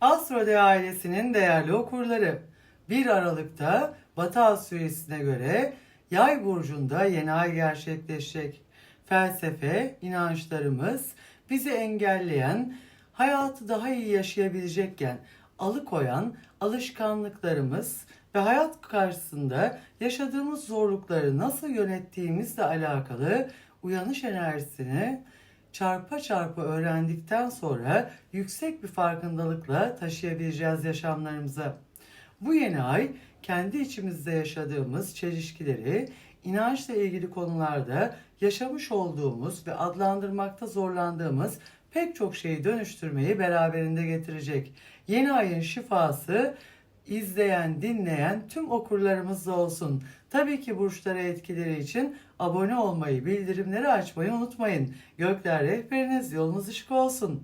Astrode ailesinin değerli okurları 1 Aralık'ta Batı Astrolojisi'ne göre Yay burcunda yeni ay gerçekleşecek. Felsefe, inançlarımız bizi engelleyen, hayatı daha iyi yaşayabilecekken alıkoyan alışkanlıklarımız ve hayat karşısında yaşadığımız zorlukları nasıl yönettiğimizle alakalı uyanış enerjisini çarpa çarpa öğrendikten sonra yüksek bir farkındalıkla taşıyabileceğiz yaşamlarımıza. Bu yeni ay kendi içimizde yaşadığımız çelişkileri, inançla ilgili konularda yaşamış olduğumuz ve adlandırmakta zorlandığımız pek çok şeyi dönüştürmeyi beraberinde getirecek. Yeni ayın şifası izleyen, dinleyen tüm okurlarımızda olsun. Tabii ki burçlara etkileri için abone olmayı, bildirimleri açmayı unutmayın. Gökler rehberiniz, yolunuz ışık olsun.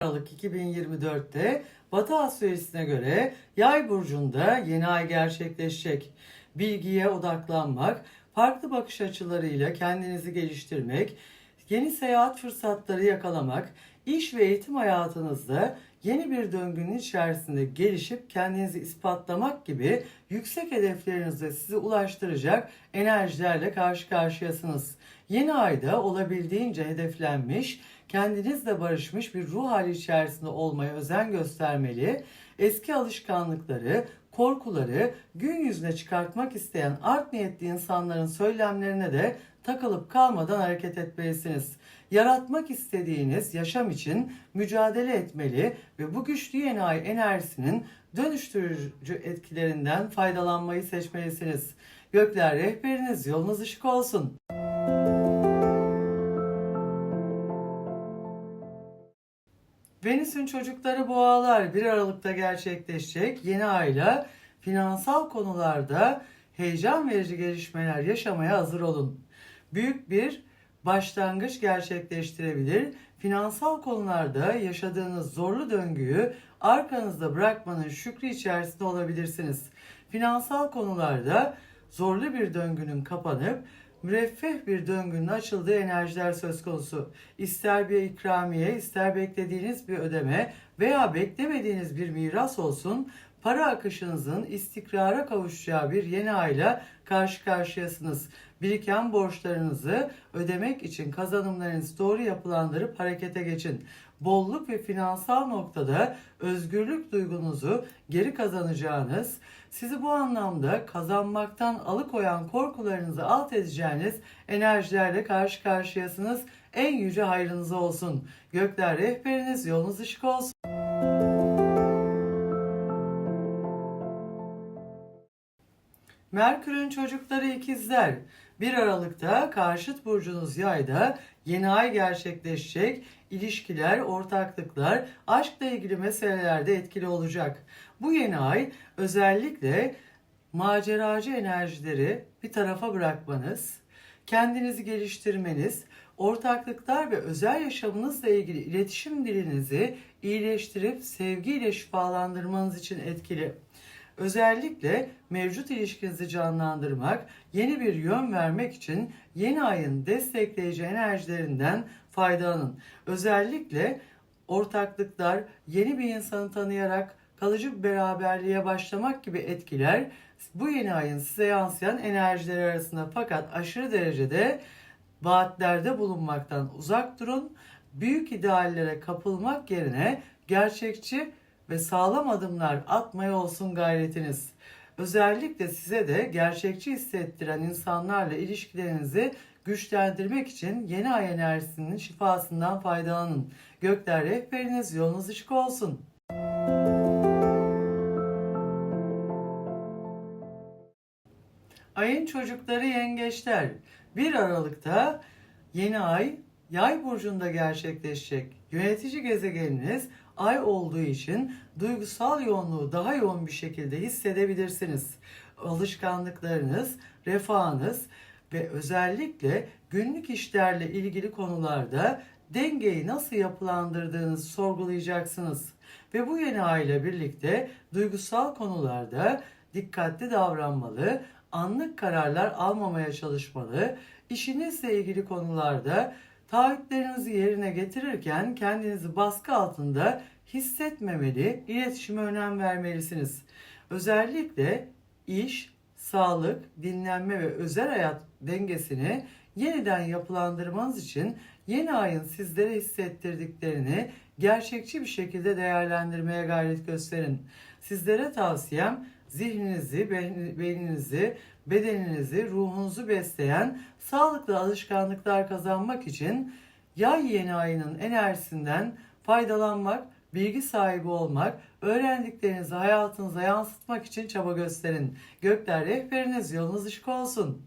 Aralık 2024'te Batı Astrolojisi'ne göre Yay burcunda yeni ay gerçekleşecek. Bilgiye odaklanmak, farklı bakış açılarıyla kendinizi geliştirmek, yeni seyahat fırsatları yakalamak, iş ve eğitim hayatınızda yeni bir döngünün içerisinde gelişip kendinizi ispatlamak gibi yüksek hedeflerinize sizi ulaştıracak enerjilerle karşı karşıyasınız. Yeni ayda olabildiğince hedeflenmiş, kendinizle barışmış bir ruh hali içerisinde olmaya özen göstermeli, eski alışkanlıkları, korkuları gün yüzüne çıkartmak isteyen art niyetli insanların söylemlerine de takılıp kalmadan hareket etmelisiniz. Yaratmak istediğiniz yaşam için mücadele etmeli ve bu güçlü yeni ay enerjisinin dönüştürücü etkilerinden faydalanmayı seçmelisiniz. Gökler rehberiniz, yolunuz ışık olsun. Venüs'ün çocukları boğalar 1 Aralık'ta gerçekleşecek yeni ayla finansal konularda heyecan verici gelişmeler yaşamaya hazır olun. Büyük bir başlangıç gerçekleştirebilir. Finansal konularda yaşadığınız zorlu döngüyü arkanızda bırakmanın şükrü içerisinde olabilirsiniz. Finansal konularda zorlu bir döngünün kapanıp müreffeh bir döngünün açıldığı enerjiler söz konusu. İster bir ikramiye, ister beklediğiniz bir ödeme veya beklemediğiniz bir miras olsun, para akışınızın istikrara kavuşacağı bir yeni ayla karşı karşıyasınız. Biriken borçlarınızı ödemek için kazanımlarınızı doğru yapılandırıp harekete geçin. Bolluk ve finansal noktada özgürlük duygunuzu geri kazanacağınız, sizi bu anlamda kazanmaktan alıkoyan korkularınızı alt edeceğiniz enerjilerle karşı karşıyasınız. En yüce hayrınız olsun. Gökler rehberiniz, yolunuz ışık olsun. Merkür'ün çocukları ikizler. 1 Aralık'ta karşıt burcunuz yayda yeni ay gerçekleşecek. İlişkiler, ortaklıklar, aşkla ilgili meselelerde etkili olacak. Bu yeni ay özellikle maceracı enerjileri bir tarafa bırakmanız, kendinizi geliştirmeniz, ortaklıklar ve özel yaşamınızla ilgili iletişim dilinizi iyileştirip sevgiyle şifalandırmanız için etkili. Özellikle mevcut ilişkinizi canlandırmak, yeni bir yön vermek için yeni ayın destekleyici enerjilerinden faydalanın. Özellikle ortaklıklar, yeni bir insanı tanıyarak kalıcı bir beraberliğe başlamak gibi etkiler bu yeni ayın size yansıyan enerjiler arasında fakat aşırı derecede vaatlerde bulunmaktan uzak durun. Büyük ideallere kapılmak yerine gerçekçi ve sağlam adımlar atmaya olsun gayretiniz. Özellikle size de gerçekçi hissettiren insanlarla ilişkilerinizi güçlendirmek için yeni ay enerjisinin şifasından faydalanın. Gökler rehberiniz yolunuz ışık olsun. Ayın çocukları yengeçler. 1 Aralık'ta yeni ay Yay burcunda gerçekleşecek. Yönetici gezegeniniz ay olduğu için duygusal yoğunluğu daha yoğun bir şekilde hissedebilirsiniz. Alışkanlıklarınız, refahınız ve özellikle günlük işlerle ilgili konularda dengeyi nasıl yapılandırdığınızı sorgulayacaksınız. Ve bu yeni ay ile birlikte duygusal konularda dikkatli davranmalı, anlık kararlar almamaya çalışmalı, işinizle ilgili konularda Taahhütlerinizi yerine getirirken kendinizi baskı altında hissetmemeli, iletişime önem vermelisiniz. Özellikle iş, sağlık, dinlenme ve özel hayat dengesini yeniden yapılandırmanız için yeni ayın sizlere hissettirdiklerini gerçekçi bir şekilde değerlendirmeye gayret gösterin. Sizlere tavsiyem zihninizi, beyn- beyninizi, bedeninizi, ruhunuzu besleyen sağlıklı alışkanlıklar kazanmak için yay yeni ayının enerjisinden faydalanmak, bilgi sahibi olmak, öğrendiklerinizi hayatınıza yansıtmak için çaba gösterin. Gökler rehberiniz, yolunuz ışık olsun.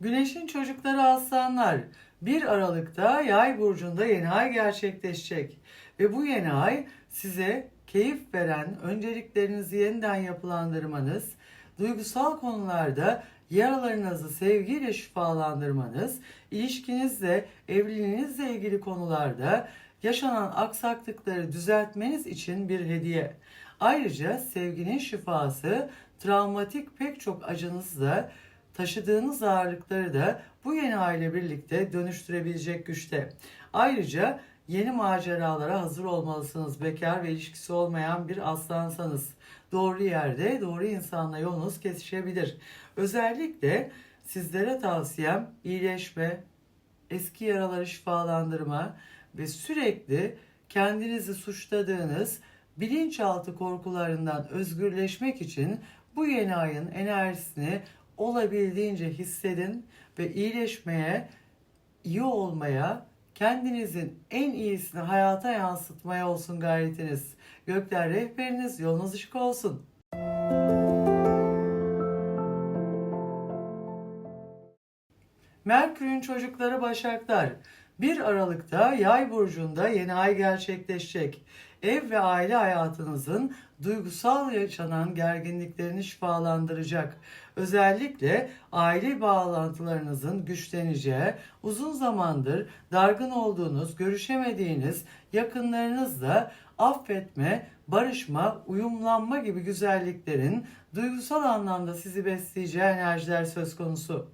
Güneşin çocukları aslanlar 1 Aralık'ta Yay burcunda yeni ay gerçekleşecek ve bu yeni ay size keyif veren önceliklerinizi yeniden yapılandırmanız, duygusal konularda yaralarınızı sevgiyle şifalandırmanız, ilişkinizle, evliliğinizle ilgili konularda yaşanan aksaklıkları düzeltmeniz için bir hediye. Ayrıca sevginin şifası, travmatik pek çok acınızla taşıdığınız ağırlıkları da bu yeni aile birlikte dönüştürebilecek güçte. Ayrıca yeni maceralara hazır olmalısınız. Bekar ve ilişkisi olmayan bir aslansanız. Doğru yerde doğru insanla yolunuz kesişebilir. Özellikle sizlere tavsiyem iyileşme, eski yaraları şifalandırma ve sürekli kendinizi suçladığınız bilinçaltı korkularından özgürleşmek için bu yeni ayın enerjisini olabildiğince hissedin ve iyileşmeye, iyi olmaya, kendinizin en iyisini hayata yansıtmaya olsun gayretiniz. Gökler rehberiniz, yolunuz ışık olsun. Merkür'ün çocukları Başaklar 1 Aralık'ta Yay burcunda yeni ay gerçekleşecek. Ev ve aile hayatınızın duygusal yaşanan gerginliklerini şifalandıracak. Özellikle aile bağlantılarınızın güçleneceği, uzun zamandır dargın olduğunuz, görüşemediğiniz yakınlarınızla affetme, barışma, uyumlanma gibi güzelliklerin duygusal anlamda sizi besleyeceği enerjiler söz konusu.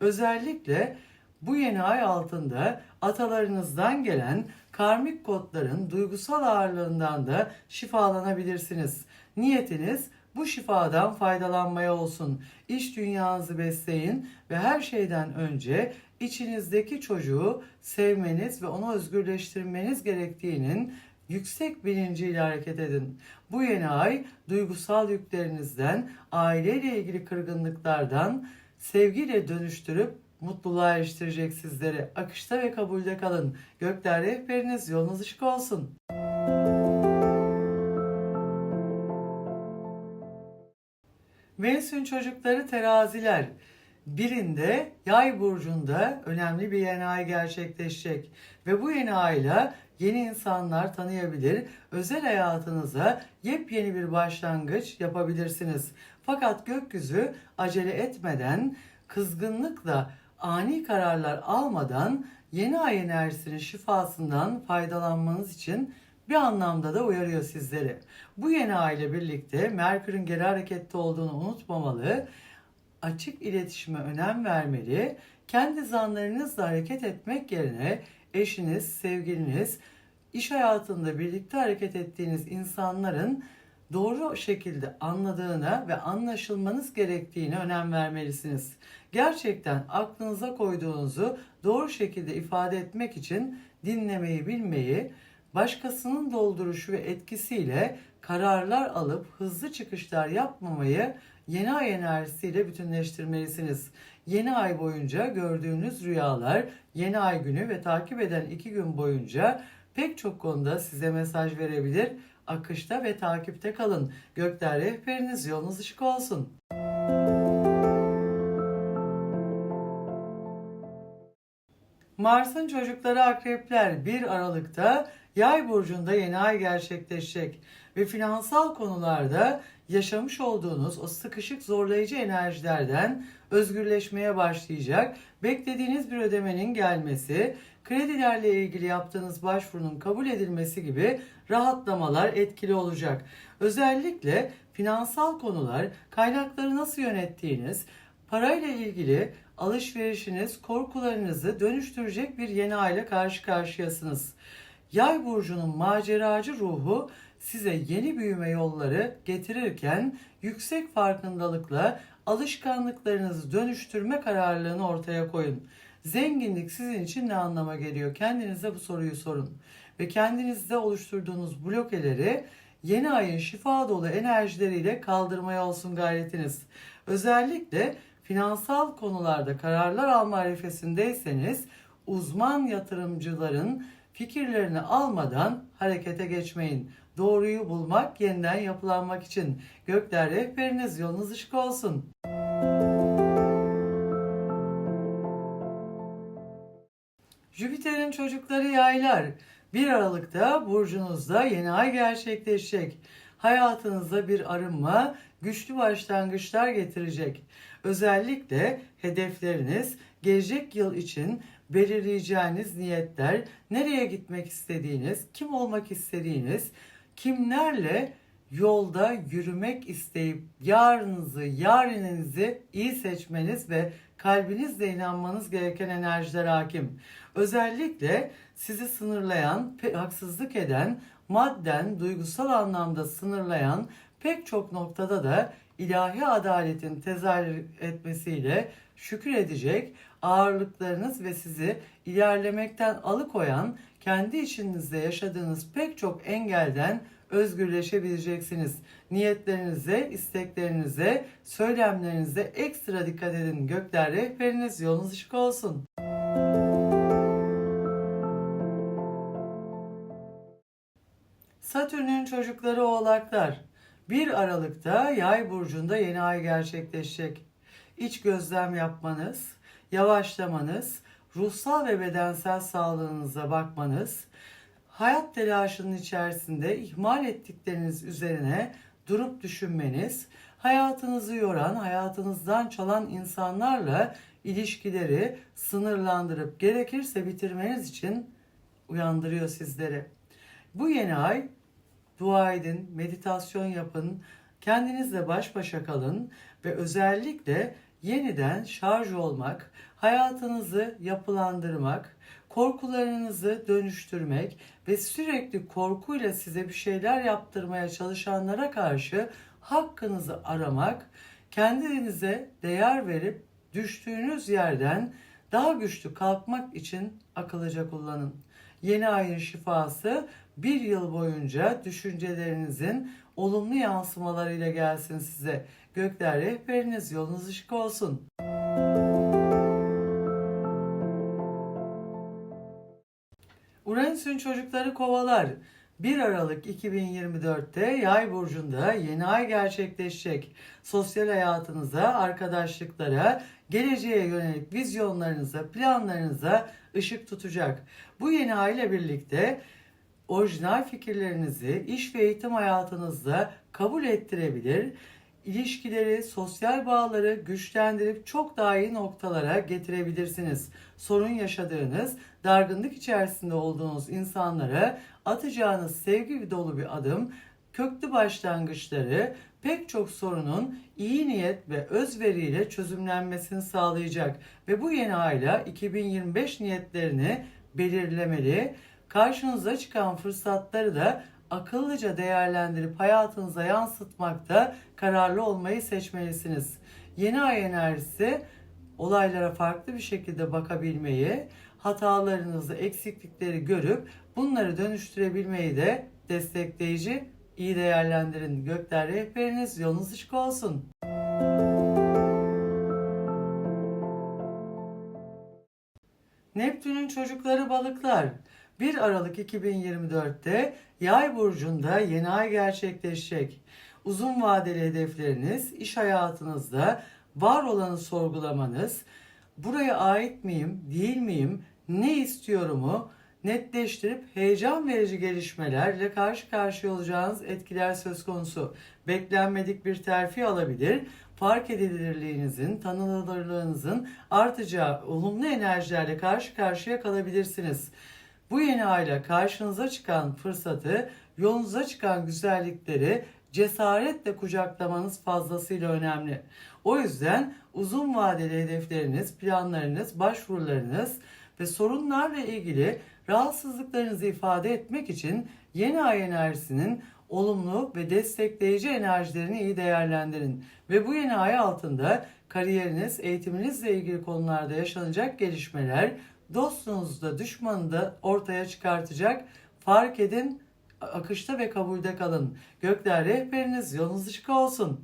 Özellikle bu yeni ay altında atalarınızdan gelen karmik kodların duygusal ağırlığından da şifalanabilirsiniz. Niyetiniz bu şifadan faydalanmaya olsun. İş dünyanızı besleyin ve her şeyden önce içinizdeki çocuğu sevmeniz ve onu özgürleştirmeniz gerektiğinin yüksek bilinciyle hareket edin. Bu yeni ay duygusal yüklerinizden, aileyle ilgili kırgınlıklardan sevgiyle dönüştürüp mutluluğa eriştirecek sizleri. Akışta ve kabulde kalın. Gökler rehberiniz, yolunuz ışık olsun. Venüs'ün çocukları teraziler. Birinde yay burcunda önemli bir yeni ay gerçekleşecek. Ve bu yeni ayla yeni insanlar tanıyabilir, özel hayatınıza yepyeni bir başlangıç yapabilirsiniz. Fakat gökyüzü acele etmeden, kızgınlıkla ani kararlar almadan yeni ay enerjisinin şifasından faydalanmanız için bir anlamda da uyarıyor sizleri. Bu yeni ay ile birlikte Merkür'ün geri harekette olduğunu unutmamalı, açık iletişime önem vermeli, kendi zanlarınızla hareket etmek yerine eşiniz, sevgiliniz, iş hayatında birlikte hareket ettiğiniz insanların doğru şekilde anladığına ve anlaşılmanız gerektiğine önem vermelisiniz. Gerçekten aklınıza koyduğunuzu doğru şekilde ifade etmek için dinlemeyi bilmeyi, başkasının dolduruşu ve etkisiyle kararlar alıp hızlı çıkışlar yapmamayı yeni ay enerjisiyle bütünleştirmelisiniz. Yeni ay boyunca gördüğünüz rüyalar, yeni ay günü ve takip eden iki gün boyunca pek çok konuda size mesaj verebilir. Akışta ve takipte kalın. Gökler rehberiniz yolunuz ışık olsun. Mars'ın çocukları akrepler 1 Aralık'ta Yay burcunda yeni ay gerçekleşecek ve finansal konularda yaşamış olduğunuz o sıkışık zorlayıcı enerjilerden özgürleşmeye başlayacak. Beklediğiniz bir ödemenin gelmesi, kredilerle ilgili yaptığınız başvurunun kabul edilmesi gibi rahatlamalar etkili olacak. Özellikle finansal konular, kaynakları nasıl yönettiğiniz, Parayla ilgili alışverişiniz korkularınızı dönüştürecek bir yeni ay ile karşı karşıyasınız. Yay burcunun maceracı ruhu size yeni büyüme yolları getirirken yüksek farkındalıkla alışkanlıklarınızı dönüştürme kararlılığını ortaya koyun. Zenginlik sizin için ne anlama geliyor? Kendinize bu soruyu sorun. Ve kendinizde oluşturduğunuz blokeleri yeni ayın şifa dolu enerjileriyle kaldırmaya olsun gayretiniz. Özellikle finansal konularda kararlar alma arifesindeyseniz uzman yatırımcıların fikirlerini almadan harekete geçmeyin. Doğruyu bulmak, yeniden yapılanmak için gökler rehberiniz, yolunuz ışık olsun. Jüpiter'in çocukları yaylar. 1 Aralık'ta burcunuzda yeni ay gerçekleşecek. Hayatınızda bir arınma, güçlü başlangıçlar getirecek. Özellikle hedefleriniz gelecek yıl için belirleyeceğiniz niyetler, nereye gitmek istediğiniz, kim olmak istediğiniz, kimlerle yolda yürümek isteyip yarınınızı, yarınınızı iyi seçmeniz ve kalbinizle inanmanız gereken enerjiler hakim. Özellikle sizi sınırlayan, haksızlık eden, madden, duygusal anlamda sınırlayan pek çok noktada da ilahi adaletin tezahür etmesiyle şükür edecek ağırlıklarınız ve sizi ilerlemekten alıkoyan kendi içinizde yaşadığınız pek çok engelden özgürleşebileceksiniz. Niyetlerinize, isteklerinize, söylemlerinize ekstra dikkat edin. Gökler rehberiniz, yolunuz ışık olsun. Satürn'ün çocukları oğlaklar. 1 Aralık'ta Yay burcunda yeni ay gerçekleşecek. İç gözlem yapmanız, yavaşlamanız, ruhsal ve bedensel sağlığınıza bakmanız, hayat telaşının içerisinde ihmal ettikleriniz üzerine durup düşünmeniz, hayatınızı yoran, hayatınızdan çalan insanlarla ilişkileri sınırlandırıp gerekirse bitirmeniz için uyandırıyor sizleri. Bu yeni ay dua edin, meditasyon yapın, kendinizle baş başa kalın ve özellikle yeniden şarj olmak, hayatınızı yapılandırmak, korkularınızı dönüştürmek ve sürekli korkuyla size bir şeyler yaptırmaya çalışanlara karşı hakkınızı aramak, kendinize değer verip düştüğünüz yerden daha güçlü kalkmak için akıllıca kullanın. Yeni ayın şifası bir yıl boyunca düşüncelerinizin olumlu yansımalarıyla gelsin size. Gökler rehberiniz yolunuz ışık olsun. Uranüs'ün çocukları kovalar. 1 Aralık 2024'te Yay burcunda yeni ay gerçekleşecek. Sosyal hayatınıza, arkadaşlıklara, geleceğe yönelik vizyonlarınıza, planlarınıza ışık tutacak. Bu yeni ay ile birlikte orijinal fikirlerinizi iş ve eğitim hayatınızda kabul ettirebilir, ilişkileri, sosyal bağları güçlendirip çok daha iyi noktalara getirebilirsiniz. Sorun yaşadığınız, dargınlık içerisinde olduğunuz insanlara atacağınız sevgi dolu bir adım, köklü başlangıçları pek çok sorunun iyi niyet ve özveriyle çözümlenmesini sağlayacak ve bu yeni ayla 2025 niyetlerini belirlemeli, karşınıza çıkan fırsatları da akıllıca değerlendirip hayatınıza yansıtmakta kararlı olmayı seçmelisiniz. Yeni ay enerjisi olaylara farklı bir şekilde bakabilmeyi, hatalarınızı, eksiklikleri görüp bunları dönüştürebilmeyi de destekleyici, iyi değerlendirin. Gökler rehberiniz, yolunuz ışık olsun. Neptün'ün çocukları balıklar. 1 Aralık 2024'te Yay burcunda yeni ay gerçekleşecek. Uzun vadeli hedefleriniz, iş hayatınızda var olanı sorgulamanız, buraya ait miyim, değil miyim, ne istiyorumu netleştirip heyecan verici gelişmelerle karşı karşıya olacağınız etkiler söz konusu. Beklenmedik bir terfi alabilir, fark edilirliğinizin, tanınırlığınızın artacağı olumlu enerjilerle karşı karşıya kalabilirsiniz. Bu yeni ayla karşınıza çıkan fırsatı, yolunuza çıkan güzellikleri cesaretle kucaklamanız fazlasıyla önemli. O yüzden uzun vadeli hedefleriniz, planlarınız, başvurularınız ve sorunlarla ilgili rahatsızlıklarınızı ifade etmek için yeni ay enerjisinin olumlu ve destekleyici enerjilerini iyi değerlendirin. Ve bu yeni ay altında kariyeriniz, eğitiminizle ilgili konularda yaşanacak gelişmeler dostunuzda, düşmanında ortaya çıkartacak. Fark edin, akışta ve kabulde kalın. Gökler rehberiniz, yolunuz açık olsun.